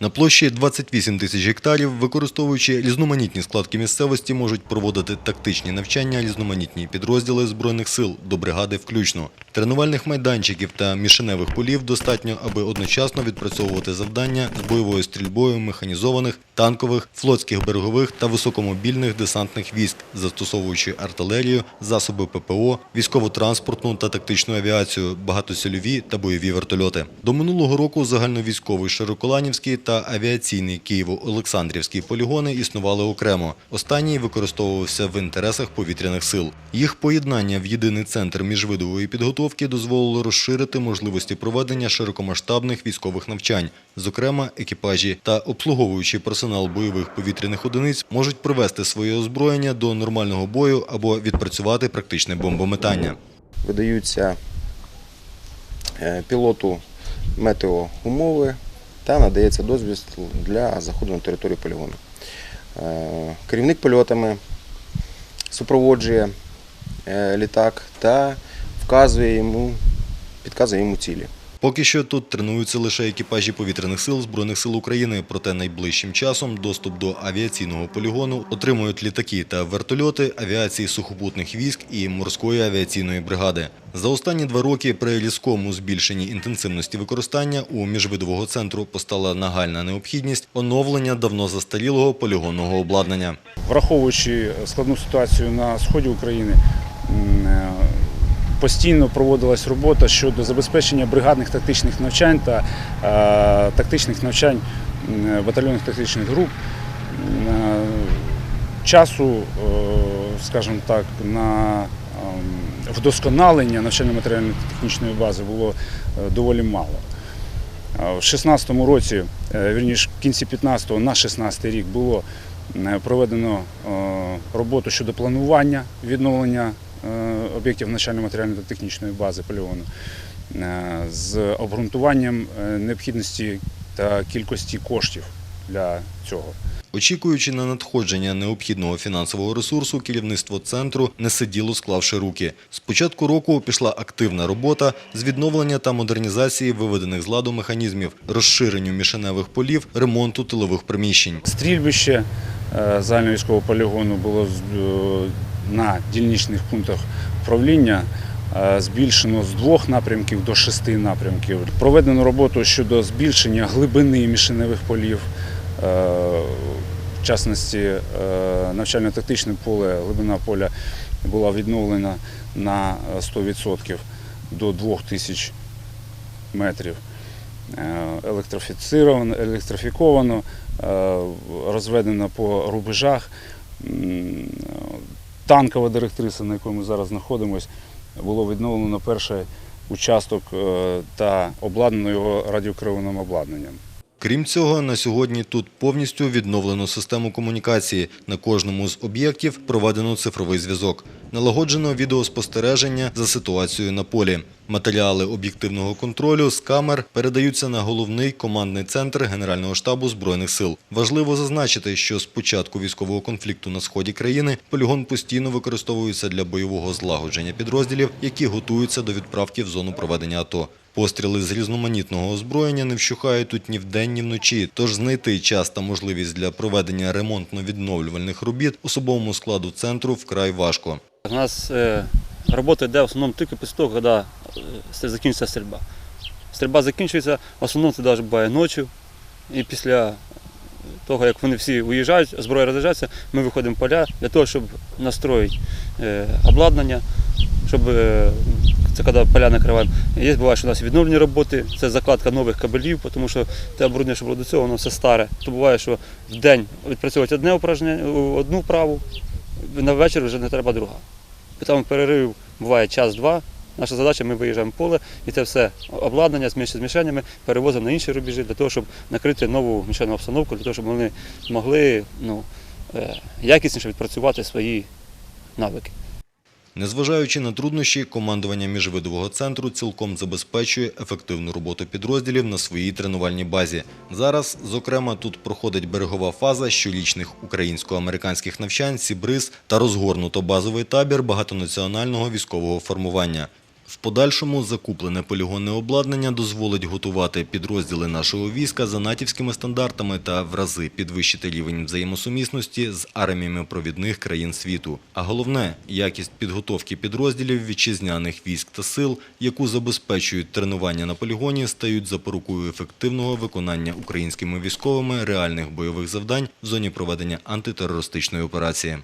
На площі 28 тисяч гектарів, використовуючи різноманітні складки місцевості, можуть проводити тактичні навчання різноманітні підрозділи Збройних сил до бригади включно. Тренувальних майданчиків та мішеневих полів достатньо, аби одночасно відпрацьовувати завдання з бойовою стрільбою механізованих, танкових, флотських берегових та високомобільних десантних військ, застосовуючи артилерію, засоби ППО, військово-транспортну та тактичну авіацію, багатосільові та бойові вертольоти. До минулого року загальновійськовий Широколанівський та авіаційний Києво-Олександрівський полігони існували окремо. Останній використовувався в інтересах повітряних сил. Їх поєднання в єдиний центр міжвидової підготовки дозволило розширити можливості проведення широкомасштабних військових навчань. Зокрема, екіпажі та обслуговуючий персонал бойових повітряних одиниць можуть привести своє озброєння до нормального бою або відпрацювати практичне бомбометання. видаються е, пілоту метеоумови та надається дозвіл для заходу на територію полігону. Е, Керівник польотами супроводжує е, літак та вказує йому, підказує йому цілі. Поки що тут тренуються лише екіпажі повітряних сил Збройних сил України, проте найближчим часом доступ до авіаційного полігону отримують літаки та вертольоти авіації сухопутних військ і морської авіаційної бригади. За останні два роки при різкому збільшенні інтенсивності використання у міжвидового центру постала нагальна необхідність оновлення давно застарілого полігонного обладнання. враховуючи складну ситуацію на сході України, е, постійно проводилась робота щодо забезпечення бригадних тактичних навчань та е, тактичних навчань батальйонних тактичних груп. Е, Часу, е, скажімо так, на ем, вдосконалення навчально-матеріально-технічної бази було е, доволі мало. Е, В 16-му році, е, вірніше в кінці 15-го на 16-й рік було е, проведено е, роботу щодо планування відновлення е, об'єктів навчально-матеріальної та технічної бази полігону е, з обґрунтуванням е, необхідності та кількості коштів для цього. Очікуючи на надходження необхідного фінансового ресурсу, керівництво центру не сиділо, склавши руки. З початку року пішла активна робота з відновлення та модернізації виведених з ладу механізмів, розширенню мішеневих полів, ремонту тилових приміщень. Стрільбище е, загальновійськового полігону було на дільничних пунктах управління е, збільшено з двох напрямків до шести напрямків. Проведено роботу щодо збільшення глибини мішеневих полів. Е, В частності е, навчально-тактичне поле, глибина поля була відновлена на 100% до 2000 метрів. Електрифіковано, розведено по рубежах. Танкова директриса, на якій ми зараз знаходимося, було відновлено перший участок е, та обладнано його радіокерованим обладнанням. Крім цього, на сьогодні тут повністю відновлено систему комунікації. На кожному з об'єктів проведено цифровий зв'язок. Налагоджено відеоспостереження за ситуацією на полі. Матеріали об'єктивного контролю з камер передаються на головний командний центр Генерального штабу Збройних сил. Важливо зазначити, що з початку військового конфлікту на сході країни полігон постійно використовується для бойового злагодження підрозділів, які готуються до відправки в зону проведення АТО. Постріли з різноманітного озброєння не вщухають тут ні вдень, ні вночі, тож знайти час та можливість для проведення ремонтно-відновлювальних робіт особовому складу центру вкрай важко. У нас е, робота йде в основному тільки після того, коли е, закінчиться стрільба. Стрільба закінчується, в основному це навіть буває ночі. І після того, як вони всі уїжджають, зброя розряджається, ми виходимо в поля для того, щоб настроїти е, обладнання, щоб це коли поля накриваємо. Є буває, що у нас відновлені роботи, це закладка нових кабелів, тому що те оборудовання, що було до цього, воно все старе. То буває, що в день відпрацьовують одне упражнення, одну вправу, на вечір вже не треба друга. Там перерив буває час-два. Наша задача, ми виїжджаємо в поле і це все обладнання з мішенями перевозимо на інші рубежі для того, щоб накрити нову мішену обстановку, для того, щоб вони могли ну, е, якісніше відпрацювати свої навики. Незважаючи на труднощі, командування міжвидового центру цілком забезпечує ефективну роботу підрозділів на своїй тренувальній базі. Зараз, зокрема, тут проходить берегова фаза щорічних українсько-американських навчань «Сібриз» та розгорнуто базовий табір багатонаціонального військового формування. В подальшому закуплене полігонне обладнання дозволить готувати підрозділи нашого війська за натівськими стандартами та в рази підвищити рівень взаємосумісності з арміями провідних країн світу. А головне – якість підготовки підрозділів вітчизняних військ та сил, яку забезпечують тренування на полігоні, стають запорукою ефективного виконання українськими військовими реальних бойових завдань в зоні проведення антитерористичної операції.